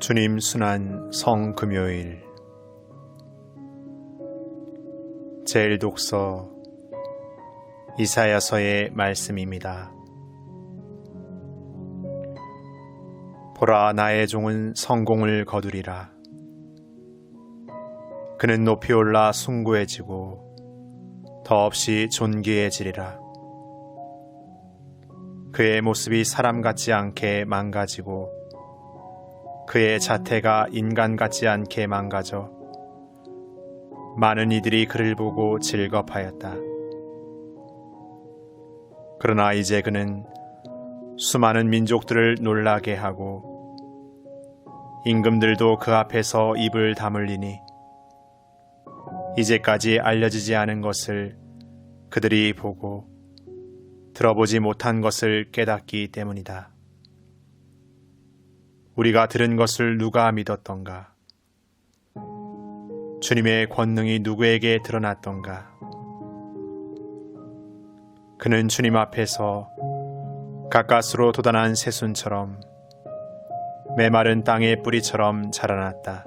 주님 순환 성금요일 제1독서 이사야서의 말씀입니다. 보라 나의 종은 성공을 거두리라. 그는 높이 올라 숭고해지고 더없이 존귀해지리라. 그의 모습이 사람 같지 않게 망가지고 그의 자태가 인간 같지 않게 망가져 많은 이들이 그를 보고 즐겁하였다. 그러나 이제 그는 수많은 민족들을 놀라게 하고 임금들도 그 앞에서 입을 다물리니 이제까지 알려지지 않은 것을 그들이 보고 들어보지 못한 것을 깨닫기 때문이다. 우리가 들은 것을 누가 믿었던가? 주님의 권능이 누구에게 드러났던가? 그는 주님 앞에서 가까스로 돋아난 새순처럼 메마른 땅의 뿌리처럼 자라났다.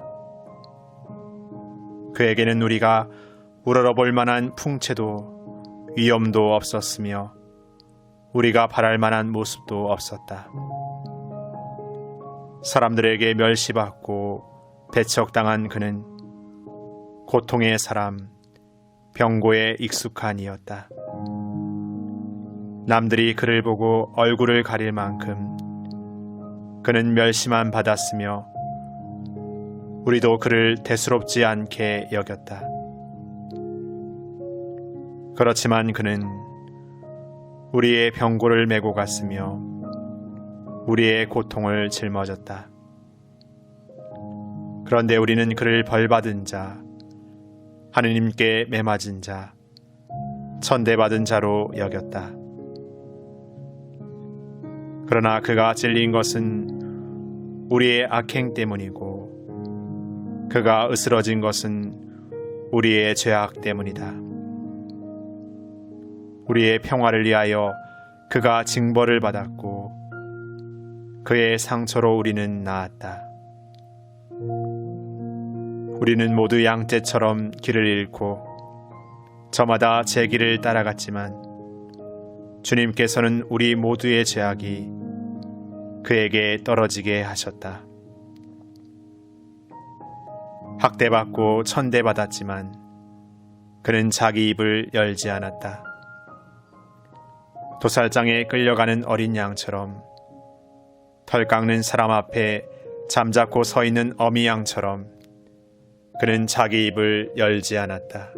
그에게는 우리가 우러러볼 만한 풍채도 위험도 없었으며 우리가 바랄 만한 모습도 없었다. 사람들에게 멸시받고 배척당한 그는 고통의 사람, 병고에 익숙한 이었다. 남들이 그를 보고 얼굴을 가릴 만큼 그는 멸시만 받았으며 우리도 그를 대수롭지 않게 여겼다. 그렇지만 그는 우리의 병고를 메고 갔으며 우리의 고통을 짊어졌다. 그런데 우리는 그를 벌받은 자, 하느님께 매맞은 자, 천대받은 자로 여겼다. 그러나 그가 찔린 것은 우리의 악행 때문이고, 그가 으스러진 것은 우리의 죄악 때문이다. 우리의 평화를 위하여 그가 징벌을 받았고, 그의 상처로 우리는 나았다. 우리는 모두 양떼처럼 길을 잃고 저마다 제 길을 따라갔지만 주님께서는 우리 모두의 죄악이 그에게 떨어지게 하셨다. 학대받고 천대받았지만 그는 자기 입을 열지 않았다. 도살장에 끌려가는 어린 양처럼 털 깎는 사람 앞에 잠자코 서 있는 어미 양처럼 그는 자기 입을 열지 않았다.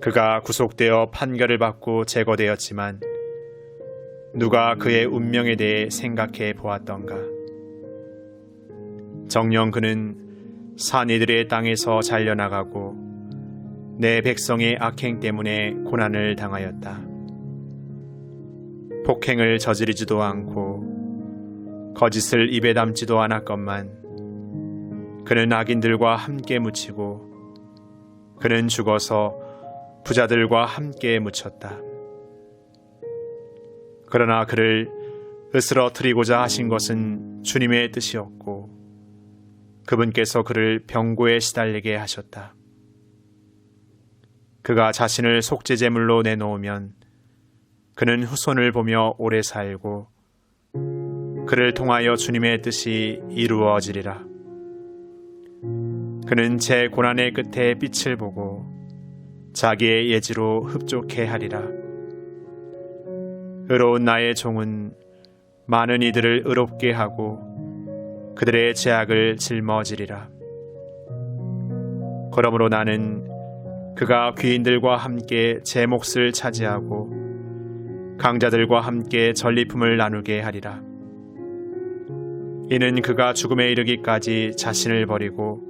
그가 구속되어 판결을 받고 제거되었지만 누가 그의 운명에 대해 생각해 보았던가? 정령 그는 산이들의 땅에서 잘려나가고 내 백성의 악행 때문에 고난을 당하였다. 폭행을 저지르지도 않고 거짓을 입에 담지도 않았건만 그는 악인들과 함께 묻히고 그는 죽어서 부자들과 함께 묻혔다. 그러나 그를 으스러뜨리고자 하신 것은 주님의 뜻이었고 그분께서 그를 병고에 시달리게 하셨다. 그가 자신을 속죄제물로 내놓으면 그는 후손을 보며 오래 살고 그를 통하여 주님의 뜻이 이루어지리라. 그는 제 고난의 끝에 빛을 보고 자기의 예지로 흡족해 하리라. 의로운 나의 종은 많은 이들을 의롭게 하고 그들의 죄악을 짊어지리라. 그러므로 나는 그가 귀인들과 함께 제 몫을 차지하고 강자들과 함께 전리품을 나누게 하리라. 이는 그가 죽음에 이르기까지 자신을 버리고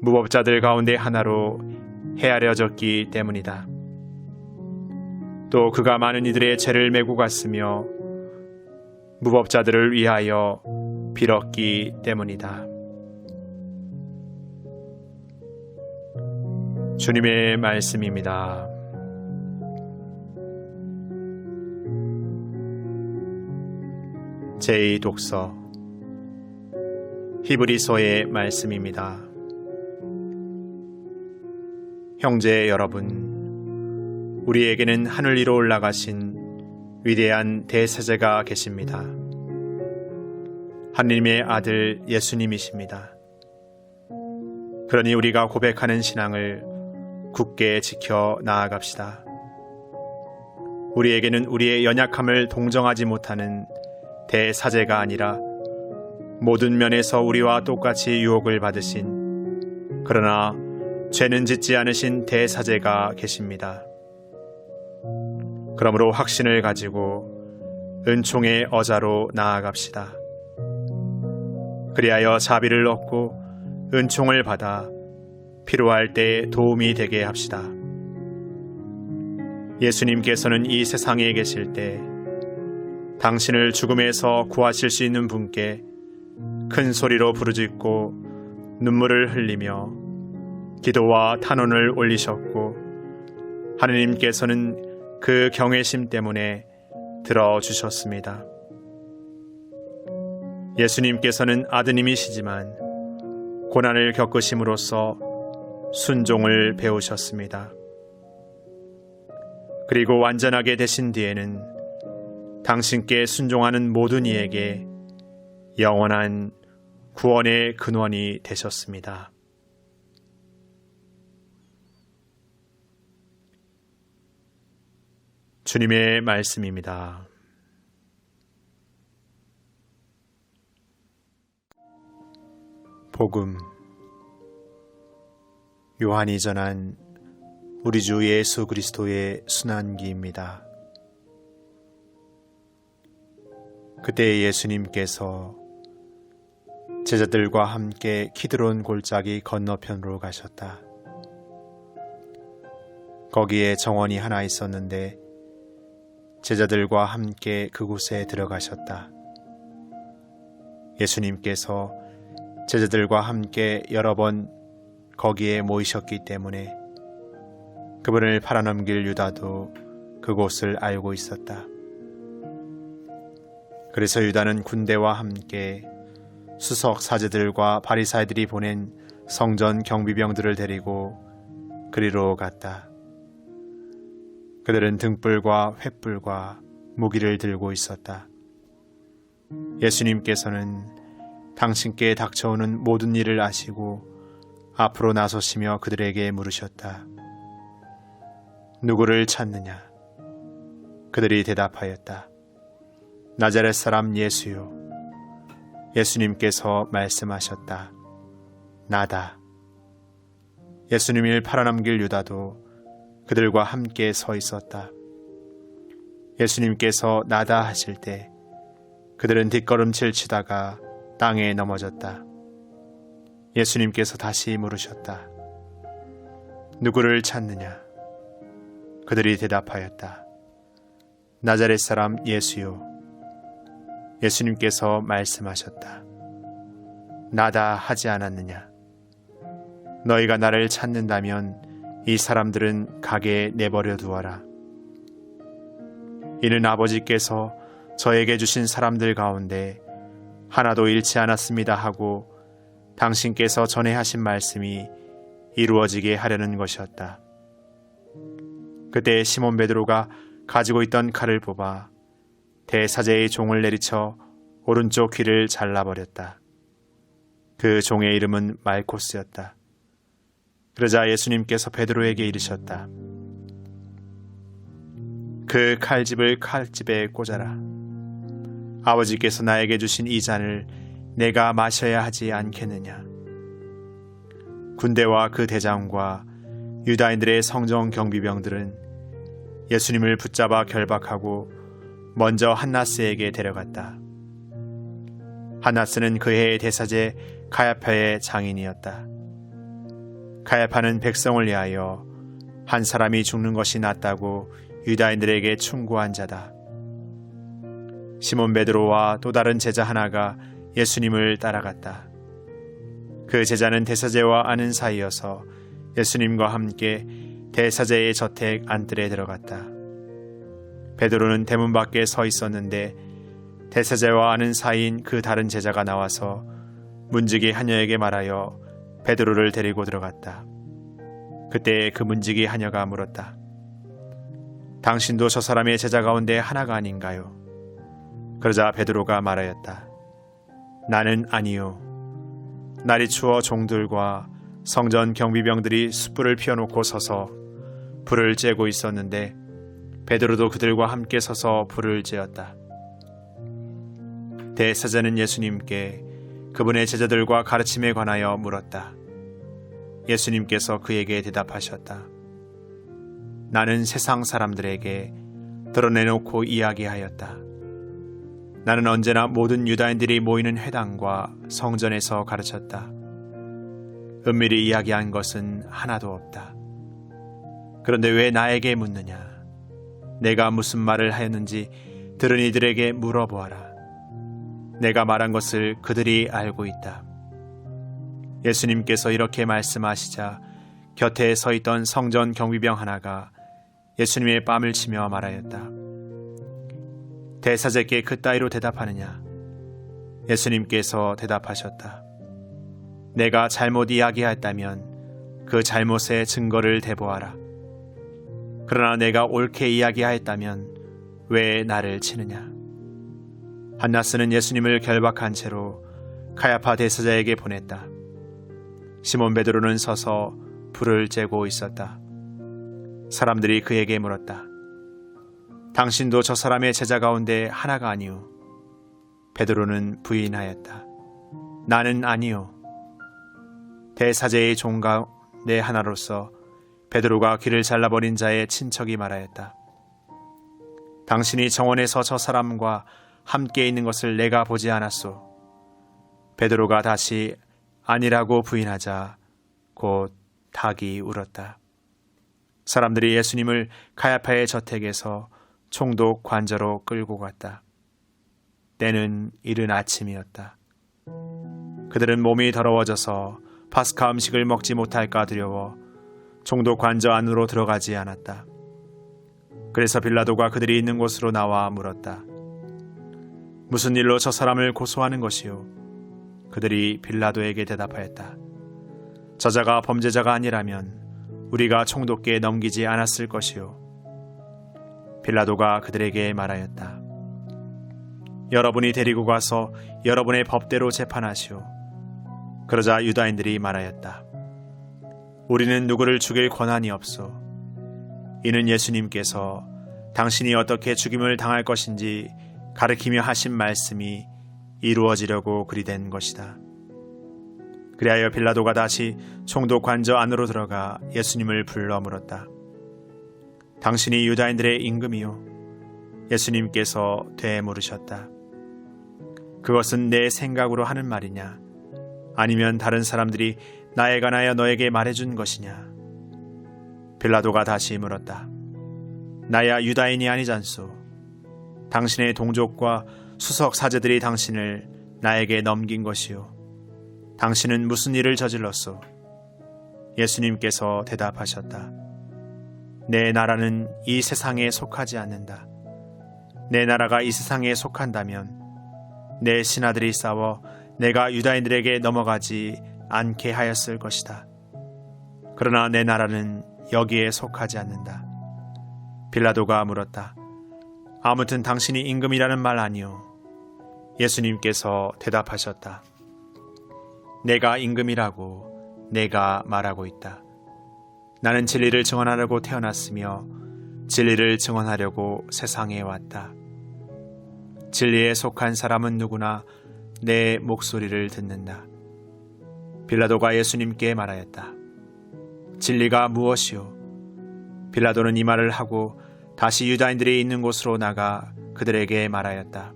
무법자들 가운데 하나로 헤아려졌기 때문이다. 또 그가 많은 이들의 죄를 메고 갔으며 무법자들을 위하여 빌었기 때문이다. 주님의 말씀입니다. 제2독서 히브리서의 말씀입니다. 형제 여러분, 우리에게는 하늘 위로 올라가신 위대한 대사제가 계십니다. 하나님의 아들 예수님이십니다. 그러니 우리가 고백하는 신앙을 굳게 지켜 나아갑시다. 우리에게는 우리의 연약함을 동정하지 못하는 대사제가 아니라 모든 면에서 우리와 똑같이 유혹을 받으신 그러나 죄는 짓지 않으신 대사제가 계십니다. 그러므로 확신을 가지고 은총의 어자로 나아갑시다. 그리하여 자비를 얻고 은총을 받아 필요할 때 도움이 되게 합시다. 예수님께서는 이 세상에 계실 때 당신을 죽음에서 구하실 수 있는 분께 큰 소리로 부르짖고 눈물을 흘리며 기도와 탄원을 올리셨고 하느님께서는 그 경외심 때문에 들어주셨습니다. 예수님께서는 아드님이시지만 고난을 겪으심으로써 순종을 배우셨습니다. 그리고 완전하게 되신 뒤에는 당신께 순종하는 모든 이에게 영원한 구원의 근원이 되셨습니다. 주님의 말씀입니다. 복음 요한이 전한 우리 주 예수 그리스도의 순환기입니다. 그때 예수님께서 제자들과 함께 키드론 골짜기 건너편으로 가셨다. 거기에 정원이 하나 있었는데 제자들과 함께 그곳에 들어가셨다. 예수님께서 제자들과 함께 여러 번 거기에 모이셨기 때문에 그분을 팔아넘길 유다도 그곳을 알고 있었다. 그래서 유다는 군대와 함께 수석 사제들과 바리사이들이 보낸 성전 경비병들을 데리고 그리로 갔다. 그들은 등불과 횃불과 무기를 들고 있었다. 예수님께서는 당신께 닥쳐오는 모든 일을 아시고 앞으로 나서시며 그들에게 물으셨다. 누구를 찾느냐? 그들이 대답하였다. 나자렛 사람 예수요. 예수님께서 말씀하셨다. 나다. 예수님을 팔아넘길 유다도 그들과 함께 서 있었다. 예수님께서 나다 하실 때 그들은 뒷걸음질 치다가 땅에 넘어졌다. 예수님께서 다시 물으셨다. 누구를 찾느냐? 그들이 대답하였다. 나자렛 사람 예수요. 예수님께서 말씀하셨다. 나다 하지 않았느냐? 너희가 나를 찾는다면 이 사람들은 가게에 내버려 두어라. 이는 아버지께서 저에게 주신 사람들 가운데 하나도 잃지 않았습니다 하고 당신께서 전에 하신 말씀이 이루어지게 하려는 것이었다. 그때 시몬 베드로가 가지고 있던 칼을 뽑아 대사제의 종을 내리쳐 오른쪽 귀를 잘라버렸다. 그 종의 이름은 말코스였다. 그러자 예수님께서 베드로에게 이르셨다. 그 칼집을 칼집에 꽂아라. 아버지께서 나에게 주신 이 잔을 내가 마셔야 하지 않겠느냐. 군대와 그 대장과 유다인들의 성정 경비병들은 예수님을 붙잡아 결박하고 먼저 한나스에게 데려갔다. 한나스는 그 해의 대사제 가야파의 장인이었다. 가야파는 백성을 위하여 한 사람이 죽는 것이 낫다고 유다인들에게 충고한 자다. 시몬 베드로와 또 다른 제자 하나가 예수님을 따라갔다. 그 제자는 대사제와 아는 사이여서 예수님과 함께 대사제의 저택 안뜰에 들어갔다. 베드로는 대문 밖에 서 있었는데 대사제와 아는 사이인 그 다른 제자가 나와서 문지기 하녀에게 말하여 베드로를 데리고 들어갔다. 그때 그 문지기 하녀가 물었다. 당신도 저 사람의 제자 가운데 하나가 아닌가요? 그러자 베드로가 말하였다. 나는 아니요. 날이 추워 종들과 성전 경비병들이 숯불을 피워놓고 서서 불을 쬐고 있었는데 베드로도 그들과 함께 서서 불을 쬐었다. 대사자는 예수님께 그분의 제자들과 가르침에 관하여 물었다. 예수님께서 그에게 대답하셨다. 나는 세상 사람들에게 드러내놓고 이야기하였다. 나는 언제나 모든 유다인들이 모이는 회당과 성전에서 가르쳤다. 은밀히 이야기한 것은 하나도 없다. 그런데 왜 나에게 묻느냐? 내가 무슨 말을 하였는지 들은 이들에게 물어보아라. 내가 말한 것을 그들이 알고 있다. 예수님께서 이렇게 말씀하시자 곁에 서 있던 성전 경비병 하나가 예수님의 뺨을 치며 말하였다. 대사제께 그 따위로 대답하느냐? 예수님께서 대답하셨다. 내가 잘못 이야기하였다면 그 잘못의 증거를 대보아라. 그러나 내가 옳게 이야기하였다면 왜 나를 치느냐? 한나스는 예수님을 결박한 채로 카야파 대사자에게 보냈다. 시몬 베드로는 서서 불을 쬐고 있었다. 사람들이 그에게 물었다. 당신도 저 사람의 제자 가운데 하나가 아니오. 베드로는 부인하였다. 나는 아니오. 대사제의 종가 내 하나로서 베드로가 귀를 잘라버린 자의 친척이 말하였다. 당신이 정원에서 저 사람과 함께 있는 것을 내가 보지 않았소. 베드로가 다시 아니라고 부인하자 곧 닭이 울었다. 사람들이 예수님을 가야파의 저택에서 총독 관저로 끌고 갔다. 때는 이른 아침이었다. 그들은 몸이 더러워져서 파스카 음식을 먹지 못할까 두려워 총독 관저 안으로 들어가지 않았다. 그래서 빌라도가 그들이 있는 곳으로 나와 물었다. 무슨 일로 저 사람을 고소하는 것이요? 그들이 빌라도에게 대답하였다. 저자가 범죄자가 아니라면 우리가 총독께 넘기지 않았을 것이요. 빌라도가 그들에게 말하였다. 여러분이 데리고 가서 여러분의 법대로 재판하시오. 그러자 유다인들이 말하였다. 우리는 누구를 죽일 권한이 없소. 이는 예수님께서 당신이 어떻게 죽임을 당할 것인지 가르키며 하신 말씀이 이루어지려고 그리 된 것이다. 그리하여 빌라도가 다시 총독 관저 안으로 들어가 예수님을 불러 물었다. 당신이 유다인들의 임금이요. 예수님께서 되물으셨다. 그것은 내 생각으로 하는 말이냐? 아니면 다른 사람들이 나에 관하여 너에게 말해준 것이냐? 빌라도가 다시 물었다. 나야 유다인이 아니잖소. 당신의 동족과 수석 사제들이 당신을 나에게 넘긴 것이요. 당신은 무슨 일을 저질렀소? 예수님께서 대답하셨다. 내 나라는 이 세상에 속하지 않는다. 내 나라가 이 세상에 속한다면 내 신하들이 싸워 내가 유다인들에게 넘어가지 않게 하였을 것이다. 그러나 내 나라는 여기에 속하지 않는다. 빌라도가 물었다. 아무튼 당신이 임금이라는 말 아니오. 예수님께서 대답하셨다. 내가 임금이라고 내가 말하고 있다. 나는 진리를 증언하려고 태어났으며 진리를 증언하려고 세상에 왔다. 진리에 속한 사람은 누구나 내 목소리를 듣는다. 빌라도가 예수님께 말하였다. 진리가 무엇이오? 빌라도는 이 말을 하고 다시 유다인들이 있는 곳으로 나가 그들에게 말하였다.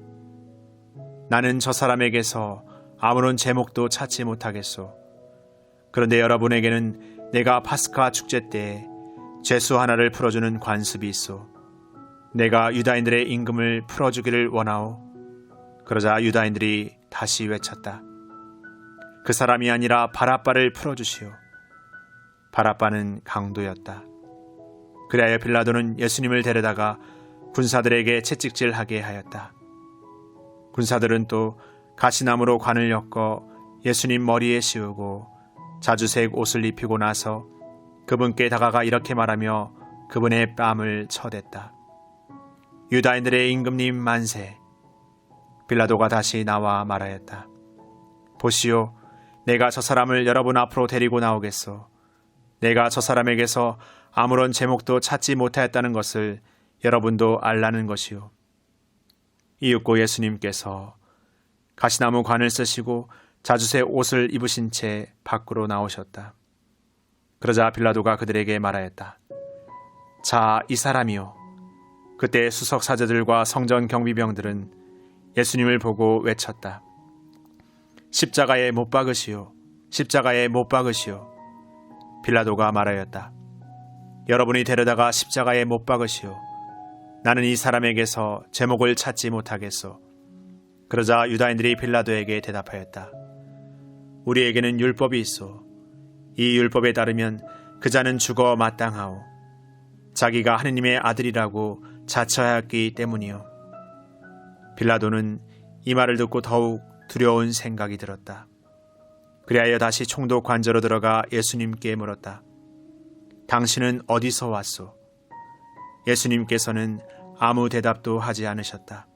나는 저 사람에게서 아무런 제목도 찾지 못하겠소. 그런데 여러분에게는 내가 파스카 축제 때 죄수 하나를 풀어주는 관습이 있어 내가 유다인들의 임금을 풀어주기를 원하오. 그러자 유다인들이 다시 외쳤다. 그 사람이 아니라 바라빠를 풀어주시오. 바라빠는 강도였다. 그리하여 빌라도는 예수님을 데려다가 군사들에게 채찍질하게 하였다. 군사들은 또 가시나무로 관을 엮어 예수님 머리에 씌우고 자주색 옷을 입히고 나서 그분께 다가가 이렇게 말하며 그분의 뺨을 쳐댔다. 유다인들의 임금님 만세. 빌라도가 다시 나와 말하였다. 보시오, 내가 저 사람을 여러분 앞으로 데리고 나오겠소. 내가 저 사람에게서 아무런 제목도 찾지 못하였다는 것을 여러분도 알라는 것이요. 이윽고 예수님께서 가시나무 관을 쓰시고 자주색 옷을 입으신 채 밖으로 나오셨다. 그러자 빌라도가 그들에게 말하였다. 자, 이 사람이요. 그때 수석 사제들과 성전 경비병들은 예수님을 보고 외쳤다. 십자가에 못 박으시오. 십자가에 못 박으시오. 빌라도가 말하였다. 여러분이 데려다가 십자가에 못 박으시오. 나는 이 사람에게서 제목을 찾지 못하겠소. 그러자 유다인들이 빌라도에게 대답하였다. 우리에게는 율법이 있어. 이 율법에 따르면 그 자는 죽어 마땅하오. 자기가 하느님의 아들이라고 자처하였기 때문이요. 빌라도는 이 말을 듣고 더욱 두려운 생각이 들었다. 그리하여 다시 총독 관저로 들어가 예수님께 물었다. 당신은 어디서 왔소? 예수님께서는 아무 대답도 하지 않으셨다.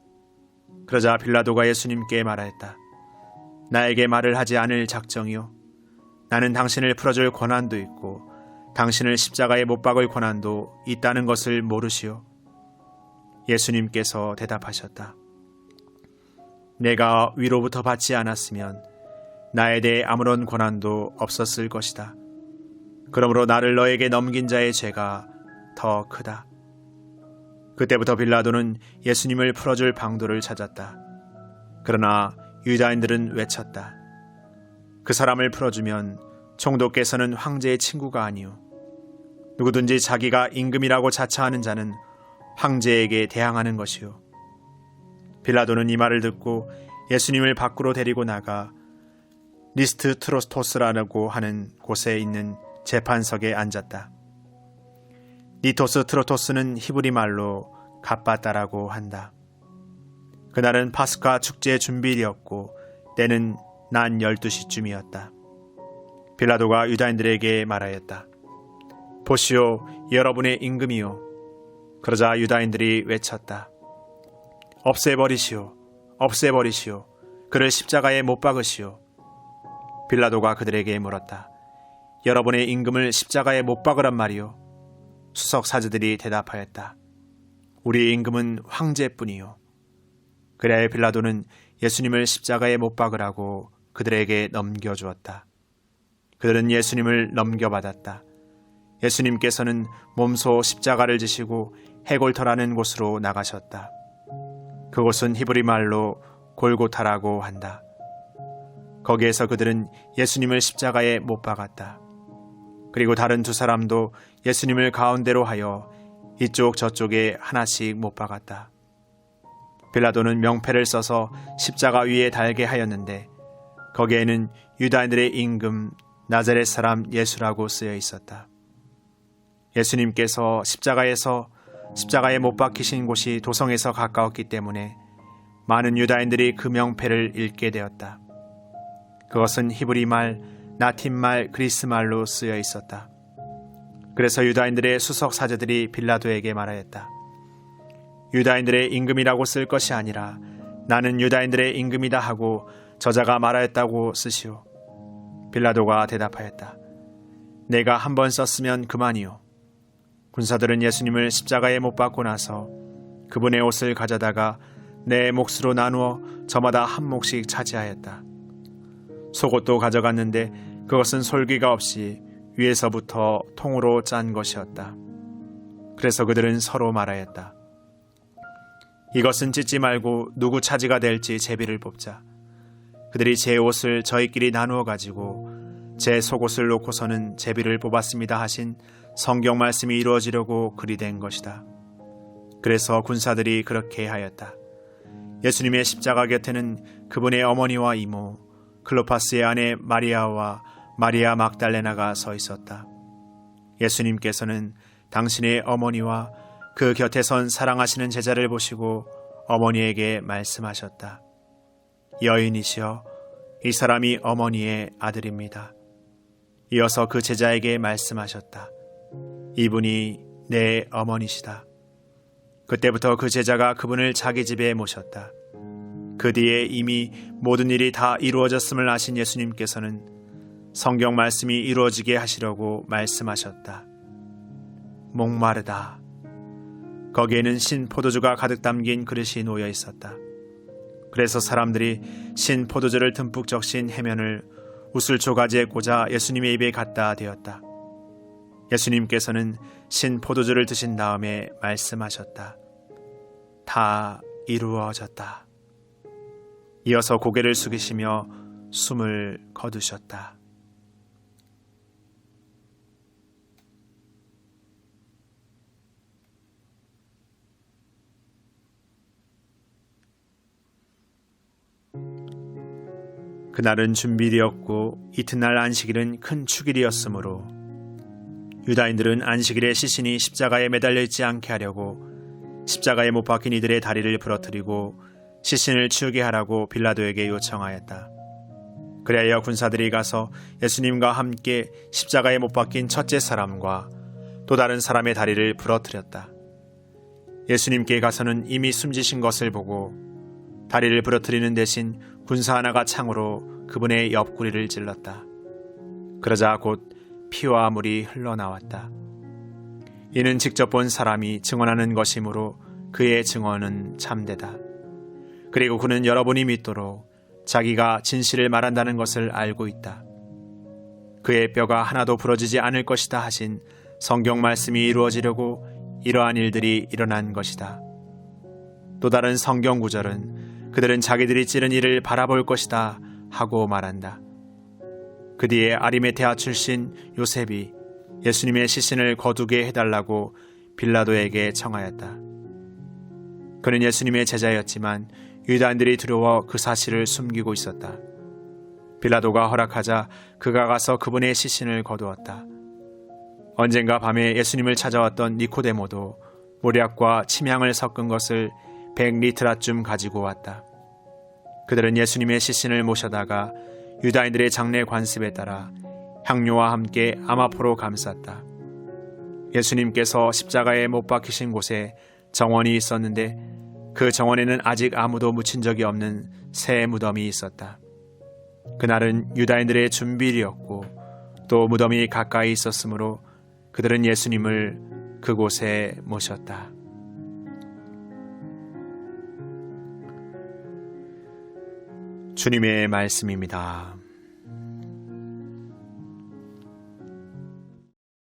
그러자 빌라도가 예수님께 말하였다. 나에게 말을 하지 않을 작정이요. 나는 당신을 풀어줄 권한도 있고 당신을 십자가에 못 박을 권한도 있다는 것을 모르시오. 예수님께서 대답하셨다. 내가 위로부터 받지 않았으면 나에 대해 아무런 권한도 없었을 것이다. 그러므로 나를 너에게 넘긴 자의 죄가 더 크다. 그때부터 빌라도는 예수님을 풀어줄 방도를 찾았다. 그러나 유다인들은 외쳤다. 그 사람을 풀어주면 총독께서는 황제의 친구가 아니오. 누구든지 자기가 임금이라고 자처하는 자는 황제에게 대항하는 것이오. 빌라도는 이 말을 듣고 예수님을 밖으로 데리고 나가 리스트 트로스토스라고 하는 곳에 있는 재판석에 앉았다. 니토스 트로토스는 히브리 말로 갑바다라고 한다. 그날은 파스카 축제 준비일이었고 때는 난 12시쯤이었다. 빌라도가 유다인들에게 말하였다. 보시오, 여러분의 임금이요. 그러자 유다인들이 외쳤다. 없애버리시오. 없애버리시오. 그를 십자가에 못 박으시오. 빌라도가 그들에게 물었다. 여러분의 임금을 십자가에 못 박으란 말이오. 수석 사제들이 대답하였다. 우리 임금은 황제뿐이요. 그래야 빌라도는 예수님을 십자가에 못 박으라고 그들에게 넘겨주었다. 그들은 예수님을 넘겨받았다. 예수님께서는 몸소 십자가를 지시고 해골터라는 곳으로 나가셨다. 그곳은 히브리 말로 골고타라고 한다. 거기에서 그들은 예수님을 십자가에 못 박았다. 그리고 다른 두 사람도 예수님을 가운데로 하여 이쪽 저쪽에 하나씩 못 박았다. 빌라도는 명패를 써서 십자가 위에 달게 하였는데 거기에는 유다인들의 임금 나자렛 사람 예수라고 쓰여 있었다. 예수님께서 십자가에서 십자가에 못 박히신 곳이 도성에서 가까웠기 때문에 많은 유다인들이 그 명패를 읽게 되었다. 그것은 히브리 말, 나틴 말, 그리스 말로 쓰여 있었다. 그래서 유다인들의 수석 사제들이 빌라도에게 말하였다. 유다인들의 임금이라고 쓸 것이 아니라 나는 유다인들의 임금이다 하고 저자가 말하였다고 쓰시오. 빌라도가 대답하였다. 내가 한 번 썼으면 그만이오. 군사들은 예수님을 십자가에 못 박고 나서 그분의 옷을 가져다가 내 몫으로 나누어 저마다 한 몫씩 차지하였다. 속옷도 가져갔는데 그것은 솔기가 없이 위에서부터 통으로 짠 것이었다. 그래서 그들은 서로 말하였다. 이것은 찢지 말고 누구 차지가 될지 제비를 뽑자. 그들이 제 옷을 저희끼리 나누어 가지고 제 속옷을 놓고서는 제비를 뽑았습니다 하신 성경 말씀이 이루어지려고 그리 된 것이다. 그래서 군사들이 그렇게 하였다. 예수님의 십자가 곁에는 그분의 어머니와 이모, 클로파스의 아내 마리아와 마리아 막달레나가 서 있었다. 예수님께서는 당신의 어머니와 그 곁에 선 사랑하시는 제자를 보시고 어머니에게 말씀하셨다. 여인이시여, 이 사람이 어머니의 아들입니다. 이어서 그 제자에게 말씀하셨다. 이분이 내 어머니시다. 그때부터 그 제자가 그분을 자기 집에 모셨다. 그 뒤에 이미 모든 일이 다 이루어졌음을 아신 예수님께서는 성경 말씀이 이루어지게 하시려고 말씀하셨다. 목마르다. 거기에는 신 포도주가 가득 담긴 그릇이 놓여 있었다. 그래서 사람들이 신 포도주를 듬뿍 적신 해면을 우슬 조가지에 꽂아 예수님의 입에 갖다 대었다. 예수님께서는 신 포도주를 드신 다음에 말씀하셨다. 다 이루어졌다. 이어서 고개를 숙이시며 숨을 거두셨다. 그날은 준비되었고 이튿날 안식일은 큰 축일이었으므로 유다인들은 안식일에 시신이 십자가에 매달려 있지 않게 하려고 십자가에 못 박힌 이들의 다리를 부러뜨리고 시신을 치우게 하라고 빌라도에게 요청하였다. 그래야 군사들이 가서 예수님과 함께 십자가에 못 박힌 첫째 사람과 또 다른 사람의 다리를 부러뜨렸다. 예수님께 가서는 이미 숨지신 것을 보고 다리를 부러뜨리는 대신 군사 하나가 창으로 그분의 옆구리를 찔렀다. 그러자 곧 피와 물이 흘러나왔다. 이는 직접 본 사람이 증언하는 것이므로 그의 증언은 참되다. 그리고 그는 여러분이 믿도록 자기가 진실을 말한다는 것을 알고 있다. 그의 뼈가 하나도 부러지지 않을 것이다 하신 성경 말씀이 이루어지려고 이러한 일들이 일어난 것이다. 또 다른 성경 구절은 그들은 자기들이 찌른 일을 바라볼 것이다 하고 말한다. 그 뒤에 아리메테아 출신 요셉이 예수님의 시신을 거두게 해달라고 빌라도에게 청하였다. 그는 예수님의 제자였지만 유다인들이 두려워 그 사실을 숨기고 있었다. 빌라도가 허락하자 그가 가서 그분의 시신을 거두었다. 언젠가 밤에 예수님을 찾아왔던 니코데모도 모략과 침향을 섞은 것을 100리트라쯤 가지고 왔다. 그들은 예수님의 시신을 모셔다가 유다인들의 장례 관습에 따라 향료와 함께 아마포로 감쌌다. 예수님께서 십자가에 못 박히신 곳에 정원이 있었는데 그 정원에는 아직 아무도 묻힌 적이 없는 새 무덤이 있었다. 그날은 유다인들의 준비일이었고 또 무덤이 가까이 있었으므로 그들은 예수님을 그곳에 모셨다. 주님의 말씀입니다.